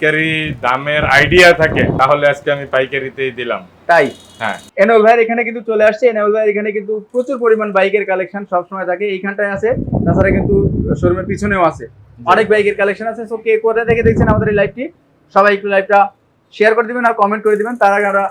পাইকারি দামের আইডিয়া থাকে তাহলে আজকে আমি পাইকারিতেই দিলাম। তাই? হ্যাঁ। এনএল ভাইয়ের এখানে কিন্তু চলে আসছে। এনএল ভাইয়ের এখানে কিন্তু প্রচুর পরিমাণ বাইকের কালেকশন সবসময় থাকে। এইখানটায় আছে তাছাড়া কিন্তু শোরুমের পিছনেও আছে। অনেক বাইকের কালেকশন আছে। সো কে কোথা থেকে দেখছেন আমাদের এই লাইভটি সবাই একটু লাইভটা শেয়ার করে দিবেন আর কমেন্ট করে দিবেন। তার আগে আমরা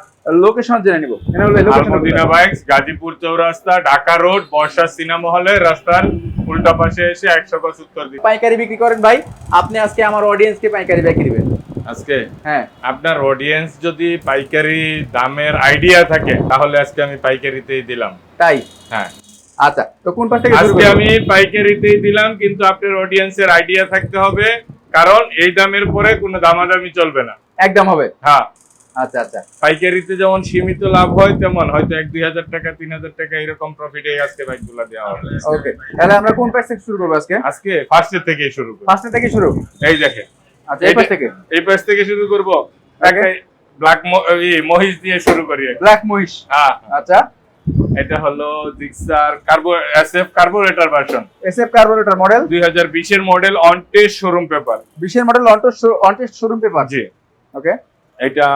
লোকেশন জেনে নিব। এনএল ভাই location Almadina bikes Gazipur Chowrasta Dhaka road Barsha cinema হলে রাস্তার উল্টা পাশে এসে একশো গজ উত্তর দিন পাইকারি বিক্রি করেন ভাই। আপনি আজকে আমার অডিয়েন্সকে পাইকারি বিক্রি দিবেন আজকে? হ্যাঁ। আপনার অডিয়েন্স যদি পাইকারি দামের আইডিয়া থাকে তাহলে আজকে আমি পাইকারিতেই দিলাম। তাই? হ্যাঁ। আচ্ছা তো কোন পাশ থেকে আজকে আমি পাইকারিতেই দিলাম কিন্তু আপনার অডিয়েন্সের আইডিয়া থাকতে হবে কারণ এই দামের পরে কোনো দামাদামি চলবে না। একদম হবে। হ্যাঁ। আচ্ছা আচ্ছা। পাইকারিতে যেমন সীমিত লাভ হয় তেমন হয়তো এক দুই হাজার টাকা তিন হাজার টাকা এরকম প্রফিটে আজকে বাইকগুলো দেওয়া হবে। ওকে তাহলে আমরা কোন পাশ থেকে শুরু করব আজকে? আজকে ফার্স্টের থেকে শুরু ফার্স্ট থেকে শুরু? এই দেখেন। আচ্ছা এই পাশ থেকে? এই পাশ থেকে শুরু করব। ব্ল্যাক মহিষ দিয়ে শুরু করি ব্ল্যাক মহিষ? হ্যাঁ। আচ্ছা। এটা হলো Gixxer carbo SF carburettor version SF carburettor model দুই হাজার বিশের model on test showroom paper বিশের মডেল অন্টো অনটেস্ট শোরুম পেপার জি। ওকে এটা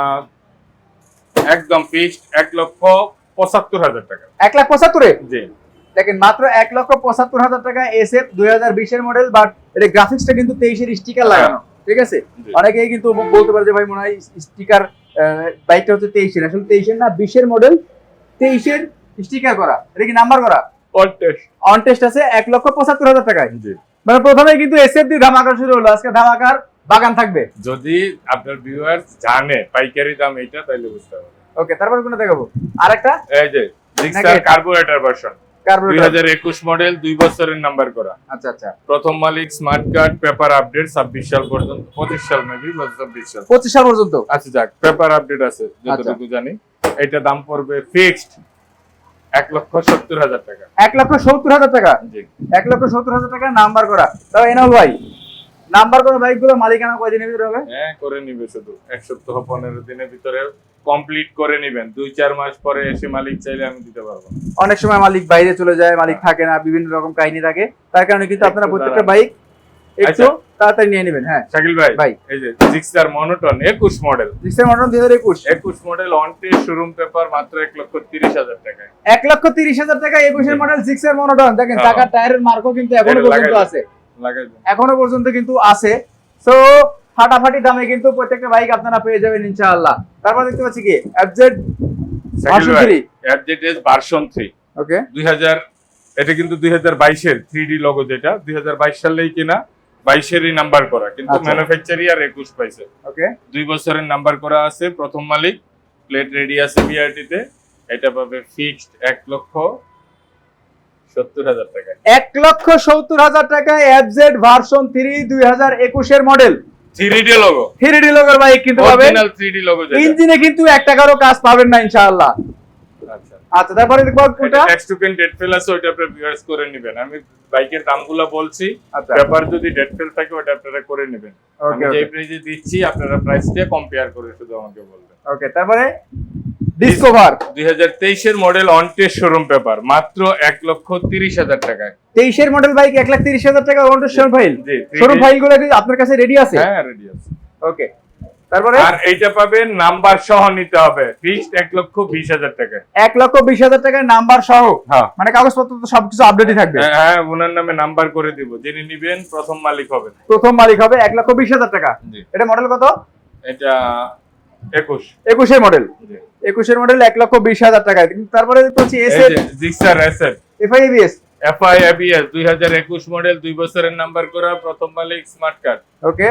একদম ফিক্সড এক লক্ষ পঁচাত্তর হাজার টাকা। এক লাখ পঁচাত্তরে? জি। দেখেন মাত্র এক লক্ষ পঁচাত্তর হাজার টাকা এসএফ দুই হাজার বিশের মডেল বাট এটা গ্রাফিক্সটা কিন্তু তেইশের স্টিকার লাগানো। ঠিক আছে? অনেকেই কিন্তু বলতে পারে যে ভাই মনে হয় স্টিকার বাইকটা হচ্ছে তেইশের। আসলে তেইশের না বিশের মডেল তেইশের স্টিকার করা। এটা কি নাম্বার করা? অন টেস্ট অন টেস্ট আছে এক লক্ষ পঁচাত্তর হাজার টাকায়। জি। মানে প্রথমে কিন্তু এসএফ দিয়ে ধামাকা শুরু হলো। আজকে ধামাকার বাগান থাকবে। যদি আপনার ভিউয়ার্স জানে পাইকারি দাম এটা তাহলে বুঝতে হবে। ওকে তারপর কোনটা দেখাবো? আরেকটা? এই যে জিক্সার কার্বোরেটর ভার্সন দুই কার্বোরেটর হাজার একুশ মডেল দুই বছরের নাম্বার করা। আচ্ছা আচ্ছা। প্রথম মালিক স্মার্ট কার্ড পেপার আপডেট ছাব্বিশ সাল পর্যন্ত পঁচিশ সাল মেবি ছাব্বিশ সাল। পঁচিশ সাল পর্যন্ত? আচ্ছা যাক পেপার আপডেট আছে যতটুকু জানি। এটা দাম পড়বে ফিক্সড এক লক্ষ সত্তর হাজার টাকা। এক লক্ষ সত্তর হাজার টাকা? এক লক্ষ সত্তর হাজার টাকা নাম্বার করা। তাও এনাল ভাই নাম্বার করা মালিকানা কয়দিনের ভিতরে হবে? হ্যাঁ করে নিবে শুধু। এক সপ্তাহ পনেরো দিনের ভিতরে। কমপ্লিট করে নিবেন। দুই চার মাস পরে এসে মালিক চাইলে আমি দিতে পারব। অনেক সময় মালিক বাইরে চলে যায় মালিক থাকে না বিভিন্ন রকম কাহিনী থাকে। তার কারণে কিন্তু আপনারা প্রত্যেকটা বাইক একটু আচ্ছা। তাড়াতাড়ি নিয়ে নেবেন হ্যাঁ। শাকিল ভাই ভাই। এই যে জিক্সার মনোটন একুশ মডেল ডিসেম্বর মডেল দুই হাজার একুশ। একুশ মডেল অনটে শোরুম পেপার মাত্র এক লক্ষ তিরিশ হাজার টাকায়। এক লক্ষ তিরিশ হাজার টাকা একুশের মডেল সিক্সার মনোটন দেখেন হ্যাঁ। টাকার টায়ারের মার্কও কিন্তু এখনও পর্যন্ত আছে। এখনও পর্যন্ত কিন্তু আছে। সো ফাটাফাটি দামে কিন্তু প্রত্যেকটা বাইক আপনারা পেয়ে যাবেন ইনশাআল্লাহ। তারপর দেখতে পাচ্ছি কি? এফজেড ভাই three। ভার্সন থ্রি ওকে দুই হাজার এটা কিন্তু দুই হাজার বাইশের থ্রি ডি লগো যেটা দুই হাজার বাইশ সালেই কিনা বাইশেরই নাম্বার করা কিন্তু আচ্ছা। ম্যানুফ্যাকচারই আর একুশ পাইছে। ওকে দুই বছরের নাম্বার করা আছে প্রথম মালিক প্লেট রেডি আছে বিআরটিতে এটা পাবে ফিক্সড এক লক্ষ এক লক্ষ সত্তর হাজার টাকা এফজেড ভার্সন থ্রি দুই হাজার একুশের model three D logo three bike কিন্তু পাবেন। অরিজিনাল থ্রি ডি লগো যেটা। ইঞ্জিনে কিন্তু এক টাকারও কাজ পাবেন না ইনশাআল্লাহ। আচ্ছা। আচ্ছা তারপরে দেখব কোনটা? ট্যাক্স টোকেন ডেট ফেল আছে ওইটা আপনারা ভিউয়ার্স করে নেবেন। আমি বাইকের দামগুলো বলছি। আচ্ছা। পেপার যদি ডেট ফেল থাকে ওটা আপনারা করে নেবেন। আমি যে প্রাইসে দিচ্ছি আপনারা প্রাইসটা কম্পেয়ার করে শুধু আমাকে বলবেন। ওকে তারপরে? Discover model on test showroom paper মাত্র এক লক্ষ তিরিশ হাজার টাকায়। মডেল বাইক লাখ তিরিশ হাজার টাকা শোরুম ফাইল শোরুম ফাইল কি আপনার কাছে রেডি আছে? হ্যাঁ রেডি আছে। ওকে তারপরে? আর এইটা পাবেন নাম্বার সহ নিতে হবে। ফিক্সড লক্ষ বিশ হাজার টাকায় এক লক্ষ বিশ হাজার টাকার নাম্বার সহ? হ্যাঁ। মানে কাগজপত্র তো সবকিছু আপডেটই থাকবে। হ্যাঁ, হ্যাঁ ওনার নামে নাম্বার করে দিব। যিনি নিবেন প্রথম মালিক হবেন। প্রথম মালিক হবে এক লক্ষ বিশ হাজার টাকা। এটা মডেল কত? এটা একুশ। একুশের মডেল জি। একুশের মডেল এক লক্ষ বিশ হাজার টাকা কিন্তু তারপরে দেখতে পাচ্ছি S Gixxer SF FI ABS দুই হাজার একুশ মডেল দুই বছরের নাম্বার করা প্রথম মালিক স্মার্ট কার্ড ওকে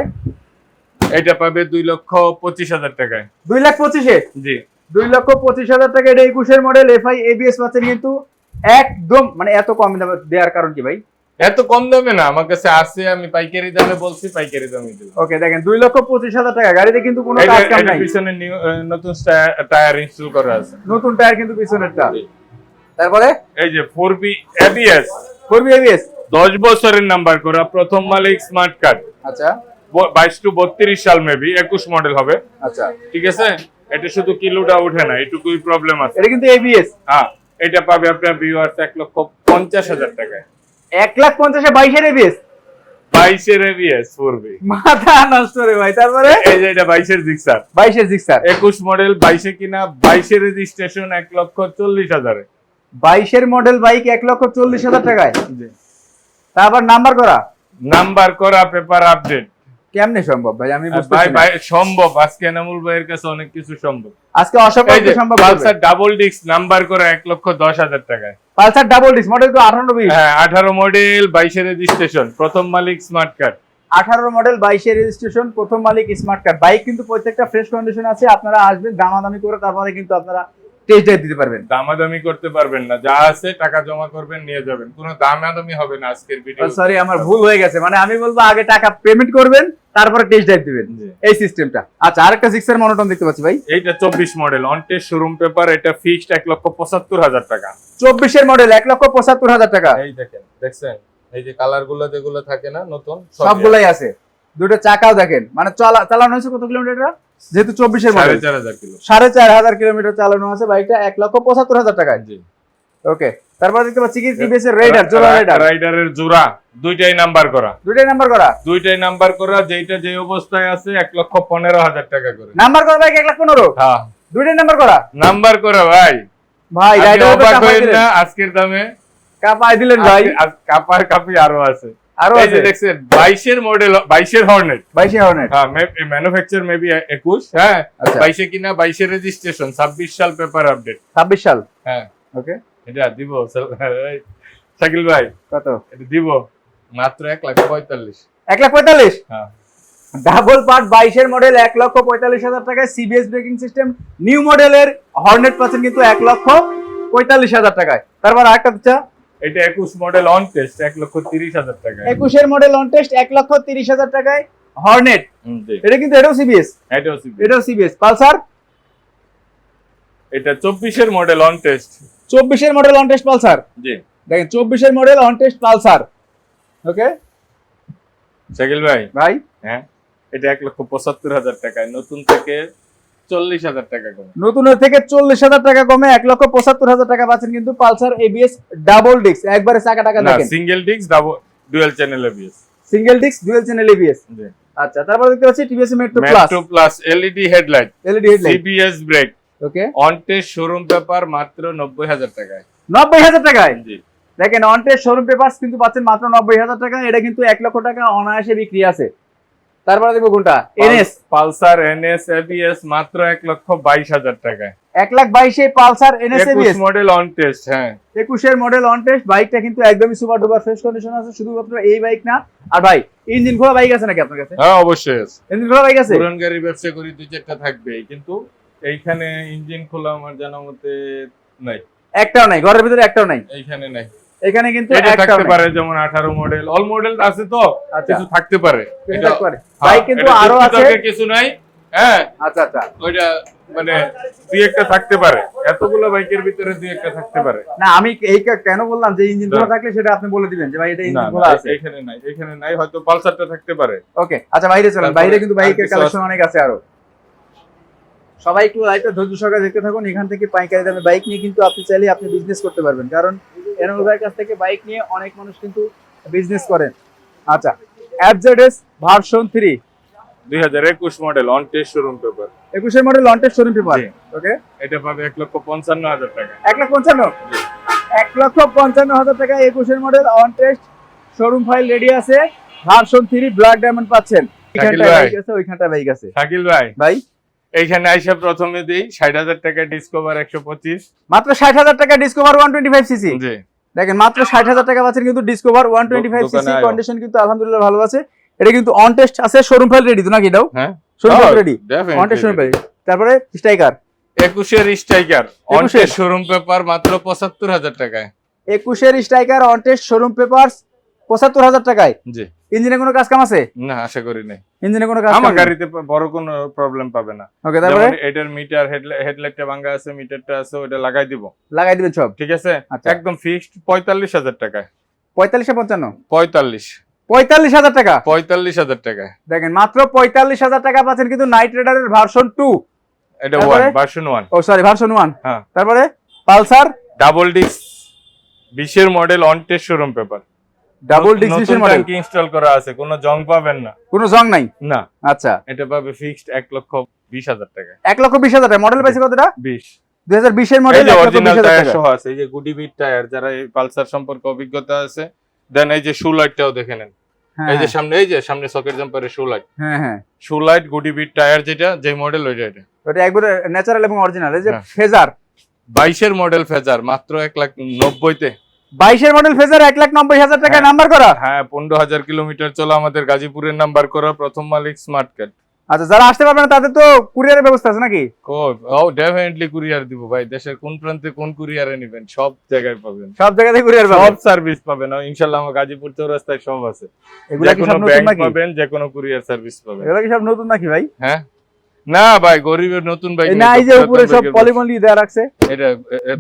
এটা পাবে দুই লক্ষ পঁচিশ হাজার টাকায়। দুই লাখ পঁচিশে? জি। দুই লক্ষ পঁচিশ হাজার টাকা এটা একুশের মডেল এফআই এবিএস পাচ্ছেন কিন্তু একদম মানে এত কম দামে দেওয়ার কারণ কি ভাই? এত কম দামে না আমার কাছে আছে আমি পাইকারি দামে বলছি পাইকারি দামে দিলাম ওকে দেখেন দুই লক্ষ পঁচিশ হাজার টাকা। গাড়িতে কিন্তু কোনো কাজ কাম নাই। পিছনে নতুন টায়ার ইনস্টল করা আছে। নতুন টায়ার কিন্তু পিছনেরটা। তারপরে? এই যে ফোর বি এবিএস করবি এবিএস দশ বছরের নাম্বার করা প্রথম মালিক স্মার্ট কার্ড আচ্ছা। বাইশ টু বত্রিশ সাল মেবি একুশ মডেল হবে। আচ্ছা। ঠিক আছে? এটা শুধু কিলোটা উঠে না এটুকুই প্রবলেম আছে। এটা কিন্তু এবিএস হ্যাঁ এটা পাবে আপনার ভিউয়ার্স এক লক্ষ পঞ্চাশ হাজার টাকায়। এক লাখ পঞ্চাশে বাইশের এবিএস বাইশের এবিএস পড়বে। মাথা নষ্ট রে ভাই তারপরে? এই যে এটা বাইশের জিক্সার বাইশের জিক্সার একুশ মডেল বাইশে কিনা বাইশের রেজিস্ট্রেশন এক লক্ষ চল্লিশ হাজারে। বাইশের মডেল বাইক এক লক্ষ চল্লিশ হাজার টাকায়। তারপর নাম্বার করা। নাম্বার করা পেপার আপডেট কেমনে সম্ভব ভাই? আমি ভাই। ভাই সম্ভব। আজকে এনামুল ভাইয়ের কাছে অনেক কিছু সম্ভব। আজকে অসম্ভব সম্ভব পালসার ডাবল ডিস্ক নাম্বার করে এক লক্ষ দশ হাজার টাকায়। পালসার ডাবল ডিস মডেল তো আঠারো হ্যাঁ আঠারো মডেল বাইশের রেজিস্ট্রেশন প্রথম মালিক স্মার্ট কার্ড আঠারো মডেল বাইশের রেজিস্ট্রেশন প্রথম মালিক স্মার্ট কার্ড বাইক কিন্তু প্রত্যেকটা ফ্রেশ কন্ডিশন আছে আপনারা আসবেন দামাদামি করে তারপরে কিন্তু আপনারা টেস্ট ড্রাইভ দিতে পারবেন। দামাদামি করতে পারবেন না। যা আছে টাকা জমা করবেন নিয়ে যাবেন। কোনো দামাদামি হবে না আজকের ভিডিও সরি আমার ভুল হয়ে গেছে। মানে আমি বলব আগে টাকা পেমেন্ট করবেন তারপরে টেস্ট ড্রাইভ দিবেন। এই সিস্টেমটা আচ্ছা আরেকটা সিক্সের মনোটন দেখতে পাচ্ছি ভাই। এইটা চব্বিশ model on test showroom paper এটা ফিক্সড এক লক্ষ পঁচাত্তর হাজার টাকা। চব্বিশের মডেল এক লক্ষ পঁচাত্তর হাজার টাকা। এই দেখেন দেখছেন? এই যে কালারগুলো যেগুলো থাকে না নতুন সবগুলাই আছে। দুটো চাকাও দেখেন। মানে চলা চালানো হয়েছে কত কিলোমিটার যেহেতু চব্বিশের মডেল সাড়ে চার হাজার কিলোমিটার চালানো আছে বাইকটা এক লক্ষ পঁচাত্তর হাজার টাকায়। ওকে তারপর দেখতে পাচ্ছি কি? টিভিএস এর রাইডার জোড়া রাইডার রাইডারের জোড়া দুইটাই নাম্বার করা। দুটাই নাম্বার করা? দুইটাই নাম্বার করা যেইটা যে অবস্থায় আছে এক লক্ষ পনেরো হাজার টাকা করে। নাম্বার করা বাইক এক লাখ পনেরো? হ্যাঁ। দুটাই নাম্বার করা? নাম্বার করা ভাই। ভাই রাইডার অবাক হয়েন না আজকের দামে কাপাই দিলেন ভাই। কাপার কাপি আরও আছে। আরও আছে। দেখছেন বাইশের মডেল বাইশের হর্নেট বাইশে হর্নেট হ্যাঁ ম্যানুফ্যাকচার মেবি একুশ হ্যাঁ আচ্ছা। বাইশে কিনা বাইশের রেজিস্ট্রেশন ছাব্বিশ সাল পেপার আপডেট ছাব্বিশ সাল? হ্যাঁ। ওকে এটা দিব শাকিল ভাই। কত? এটা দিব মাত্র এক লাখ পঁয়তাল্লিশ। এক লাখ পঁয়তাল্লিশ? হ্যাঁ। ডাবল পার্ট বাইশের মডেল এক লক্ষ পঁয়তাল্লিশ হাজার টাকায় সিবিএস ব্রেকিং সিস্টেম নিউ মডেলের হর্নেট পাচ্ছেন কিন্তু এক লক্ষ পঁয়তাল্লিশ হাজার টাকায়। তারপর আরেকটা এটা একুশ মডেল অন টেস্ট এক লক্ষ তিরিশ হাজার টাকা একুশের মডেল অন টেস্ট এক লক্ষ তিরিশ হাজার টাকায়। হর্নেট এটা কিন্তু এটাও সিবিএস এটাও CBS এটাও সিবিএস পালসার? এটা চব্বিশের মডেল অন টেস্ট চব্বিশের মডেল অন টেস্ট পালসার? জি। দেখেন চব্বিশের model on test Pulsar. Okay Shakil ভাই। ভাই? হ্যাঁ? এটা এক লক্ষ পঁচাত্তর হাজার টাকায়। নতুন থেকে চল্লিশ হাজার টাকা কমে নতুনের থেকে চল্লিশ হাজার টাকা কমে এক লক্ষ পঁচাত্তর হাজার টাকা পাচ্ছেন কিন্তু পালসার এবিএস ডাবল ডিস্ক একবারে চাকা টাকা দেখেন। Single disc double dual channel ABS single disc dual channel ABS আচ্ছা তারপর দেখতে পাচ্ছি TVS Metro plus Metro plus LED headlight LED headlight CBS brake okay showroom paper মাত্র টাকায়। টাকায়? জি। দেখেন অন টেস্ট শোরুম পেপারস কিন্তু পাচ্ছেন মাত্র নব্বই হাজার টাকা এটা কিন্তু এক লক্ষ টাকা অনায়াসে বিক্রি আছে। তারপরে দেখব কোনটা? এনএস। পালসার এনএস এবিএস মাত্র এক লক্ষ বাইশ হাজার টাকায়। এক লাখ বাইশে Pulsar NS ABS? Model on test হ্যাঁ। একুশের মডেল অন টেস্ট বাইকটা কিন্তু একদমই সুপার ডুপার ফ্রেশ কন্ডিশন আছে শুধুমাত্র এই বাইক না। আর ভাই ইঞ্জিন খোলা বাইক আছে নাকি আপনার কাছে? হ্যাঁ অবশ্যই আছে। ইঞ্জিন খোলা বাইক আছে? পুরান গাড়ি ব্যবসা করি দুই চারটা থাকবেই কিন্তু এইখানে ইঞ্জিন খোলা আমার জানা মতে নাই। একটাও নাই ঘরের ভিতরে একটাও নাই? এইখানে নাই। এখানে কিন্তু এটা থাকতে পারে যেমন আঠারো মডেল অল মডেল আছে তো আচ্ছা। কিছু থাকতে পারে। পারে। হ্যাঁ, বাইক কিন্তু আরও আছে। কিছু নাই হ্যাঁ। আচ্ছা আচ্ছা। ওইটা মানে দুই একটা থাকতে পারে। এতগুলো বাইকের ভিতরে দুই একটা থাকতে পারে। না আমি এই কেন বললাম যে ইঞ্জিন খোলা থাকলে সেটা আপনি বলে দিবেন যে ভাই এটা ইঞ্জিন খোলা আছে। এখানে নাই এখানে নাই হয়তো পালসারটা থাকতে পারে। ওকে আচ্ছা বাইরে চলেন। বাইরে কিন্তু বাইকের কালেকশন অনেক আছে আরও। সবাই একটু লাইটটা ধৈর্য সহকারে দেখতে থাকুন। এখান থেকে পাইকারি দামে বাইক নিয়ে কিন্তু আপনি চাইলে আপনি বিজনেস করতে পারবেন। কারণ এনামুল ভাইয়ের কাছ থেকে বাইক নিয়ে অনেক মানুষ কিন্তু বিজনেস করেন আচ্ছা অ্যাপজেডএস ভার্সন থ্রি দুই হাজার একুশ model on test showroom paper একুশের মডেল লন্টের শোরুম পেপার ওকে এটা পাবে এক লক্ষ পঞ্চান্ন হাজার টাকা। এক লাখ পঞ্চান্ন? এক লক্ষ পঞ্চান্ন হাজার টাকা একুশের model on test showroom file ready আছে। ভার্সন থ্রি ব্ল্যাক ডায়মন্ড পাচ্ছেন। শাকিল ওইখানটা বাইক আছে ওইখানটা বাইক আছে। শাকিল ভাই। ভাই? এইখানে আইসা প্রথমে দিই ষাট হাজার টাকা ডিসকভার একশো পঁচিশ। মাত্র ষাট হাজার টাকা Discover one twenty five CC জি। দেখেন মাত্র ষাট হাজার টাকা পাচ্ছেন কিন্তু Discover one twenty five CC condition কিন্তু আলহামদুলিল্লাহ ভালো আছে। এটা কিন্তু অন টেস্ট আছে শোরুম ফাইল রেডি তো নাকি এটাও? হ্যাঁ। Showroom file ready on test showroom. File তারপরে স্ট্রাইকার একুশের Striker on test showroom paper মাত্র পঁচাত্তর হাজার টাকায়। একুশের Striker on test showroom papers পঁচাত্তর হাজার টাকায়। জি। ইঞ্জিনে কোনো কাজ কাম আছে? না আশা করি নাই। ইঞ্জিনে কোনো কাজ আমার গাড়িতে বড় কোনো প্রবলেম পাবে না। ওকে তারপরে? এটার মিটার হেডলাইটটা ভাঙা আছে মিটারটা আছে ওটা লাগাই দিব। লাগাই দিবেন সব? ঠিক আছে? আচ্ছা। একদম ফিক্সড পঁয়তাল্লিশ হাজার টাকায়। পঁয়তাল্লিশে পঞ্চান্ন? পঁয়তাল্লিশ। পঁয়তাল্লিশ হাজার টাকা? পঁয়তাল্লিশ হাজার টাকায়। দেখেন মাত্র পঁয়তাল্লিশ হাজার টাকা পাচ্ছেন কিন্তু নাইট রাইডারের ভার্সন টু এটা ওয়ান ভার্সন ওয়ান ও সরি ভার্সন ওয়ান হ্যাঁ। তারপরে? পালসার ডাবল ডিস্ক বিশের model on test showroom paper double displacement model ট্যাঙ্কি ইনস্টল করা আছে কোনো জং পাবেন না। কোনো জং নাই? না। আচ্ছা। এটা পাবে ফিক্সড এক লক্ষ বিশ হাজার টাকা। এক লক্ষ বিশ হাজার টাকা। মডেল পাইছে কতটা? বিশ। দুই হাজার বিশের এই মডেল অরিজিনাল টায়ার সহ আছে এই যে গুডি বিট টায়ার যারা এই পালসার সম্পর্কে অভিজ্ঞতা আছে দেন এই যে শু লাইটটাও দেখে নেন। হ্যাঁ এই যে সামনে এই যে সামনে সকেট জাম্পারের শু লাইট হ্যাঁ হ্যাঁ। শু লাইট গুডি বিট টায়ার যেটা যে মডেল ওইটা এটা। ওটা একবারে ন্যাচারাল এবং অরিজিনাল এই যে হ্যাঁ। ফেজার বাইশের মডেল ফেজার মাত্র এক লাখ নব্বইতে। বাইশের মডেল ফেজার এক লাখ নব্বই হাজার টাকা হ্যাঁ। নাম্বার করা? হ্যাঁ পনেরো হাজার কিলোমিটার চলা আমাদের গাজীপুরের নাম্বার করা প্রথম মালিক স্মার্ট কার্ড আচ্ছা যারা আসতে পারবে না তাদের তো কুরিয়ারের ব্যবস্থা আছে নাকি? ও ডেফিনেটলি কুরিয়ার দিব ভাই। দেশের কোন প্রান্তে কোন কুরিয়ারে নেবেন সব জায়গায় পাবেন। সব জায়গাতে কুরিয়ার সব সার্ভিস পাবেন। আর ইনশাল্লাহ আমার গাজীপুর চৌরাস্তায় সব আছে। এগুলা কি সব নতুন নাকি? পাবেন যে কোনো কুরিয়ার সার্ভিস পাবেন। এগুলা কি সব নতুন নাকি ভাই? হ্যাঁ। না ভাই গরিবের নতুন বাইক না এই যে উপরে সব পলিমলি দেওয়া রাখছে। এটা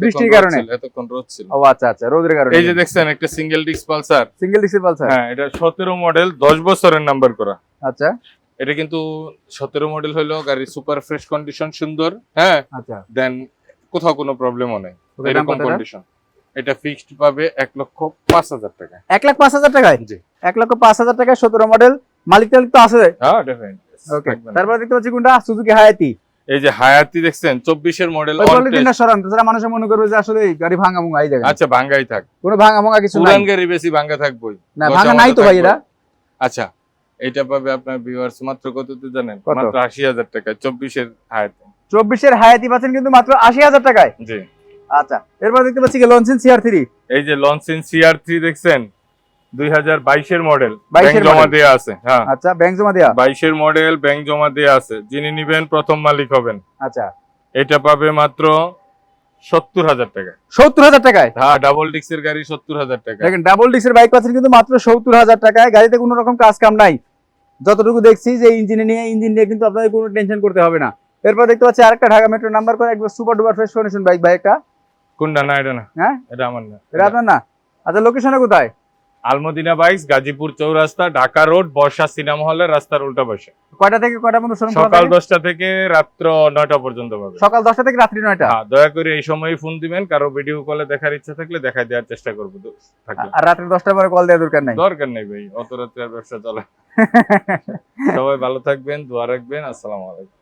বৃষ্টির কারণে? এতক্ষণ রোদ ছিল। ও আচ্ছা আচ্ছা রোদের কারণে। এই যে দেখছেন একটা single disc Pulsar single DC Pulsar হ্যাঁ এটা সতেরো মডেল দশ বছরের নাম্বার করা। আচ্ছা। এটা কিন্তু সতেরো মডেল হলো গাড়ি সুপার ফ্রেশ কন্ডিশন সুন্দর হ্যাঁ? আচ্ছা। দেন কোথাও কোনো প্রবলেমও নেই। এরকম কন্ডিশন এটা ফিক্সড পাবে এক লক্ষ পাঁচ হাজার টাকা এক লাখ পাঁচ হাজার টাকায়? জি। এক লক্ষ পাঁচ হাজার টাকায় সতেরো মডেল মালিক টালিক তো আছে। হ্যাঁ ডেফিনেটলি ওকে তারপর দেখতে পাচ্ছি কোনটা? সুজুকি হায়াতি এই যে হায়াতি দেখছেন চব্বিশের মডেল ওই সরান তাছাড়া মানুষে মনে করবে যে আসলে গাড়ি ভাঙা মুঙা এই জায়গা আচ্ছা ভাঙ্গাই থাক। কোনো ভাঙা মুঙা কিছু পুরান গাড়ি বেশি ভাঙ্গা থাকবোই না ভাঙা নাই তো ভাই। এটা। আচ্ছা এটা পাবে আপনার ভিউয়ার্স মাত্র কততে জানেন? মাত্র আশি হাজার টাকা চব্বিশের হায়াতি চব্বিশের হায়াতি পাচ্ছেন কিন্তু মাত্র আশি হাজার টাকায়। জি। আচ্ছা এরপর দেখতে পাচ্ছি লঞ্চেন সিআর থ্রি এই যে লঞ্চেন সিআর থ্রি দেখছেন দুই হাজার বাইশের মডেল 22 জমা আছে হ্যাঁ। আচ্ছা ব্যাংক জমা দেওয়া বাইশের মডেল ব্যাংক জমা আছে। যিনি নিবেন প্রথম মালিক হবেন। আচ্ছা। এটা পাবে মাত্র সত্তর হাজার টাকা। সত্তর হাজার টাকায়? হ্যাঁ ডাবল ডিক্সের গাড়ি সত্তর হাজার টাকা। দেখেন ডাবল ডিস্কের বাইক পাচ্ছেন কিন্তু মাত্র সত্তর হাজার টাকায়। গাড়িতে কোনো রকম কাজ কাম নাই। যতটুকু দেখছি যে ইঞ্জিনে নিয়ে ইঞ্জিন নিয়ে কিন্তু আপনাদের কোনো টেনশন করতে হবে না। এরপর দেখতে পাচ্ছি আরেকটা ঢাকা মেট্রো নাম্বার করে একবার super duper fresh condition bike বাইকটা কোনটা? না এটা না। হ্যাঁ? এটা আমার না। এটা আপনার না? আচ্ছা লোকেশনে কোথায়? Almadina bikes Gazipur Chowrasta Dhaka road Barsha cinema হলের রাস্তার উল্টা পাশে। কয়টা থেকে কয়টা পর্যন্ত সকাল দশটা থেকে রাত্র নয়টা পর্যন্ত পাবে। সকাল দশটা থেকে রাত্রি নয়টা? হ্যাঁ দয়া করে এই সময় ফোন দিবেন কারও ভিডিও কলে দেখার ইচ্ছা থাকলে দেখা দেওয়ার চেষ্টা করব আর রাত্রি দশটার পরে কল দেওয়ার দরকার নাই? দরকার নেই ভাই অত রাত্রে ব্যবসা চলে সবাই ভালো থাকবেন দোয়া রাখবেন আসসালামু আলাইকুম।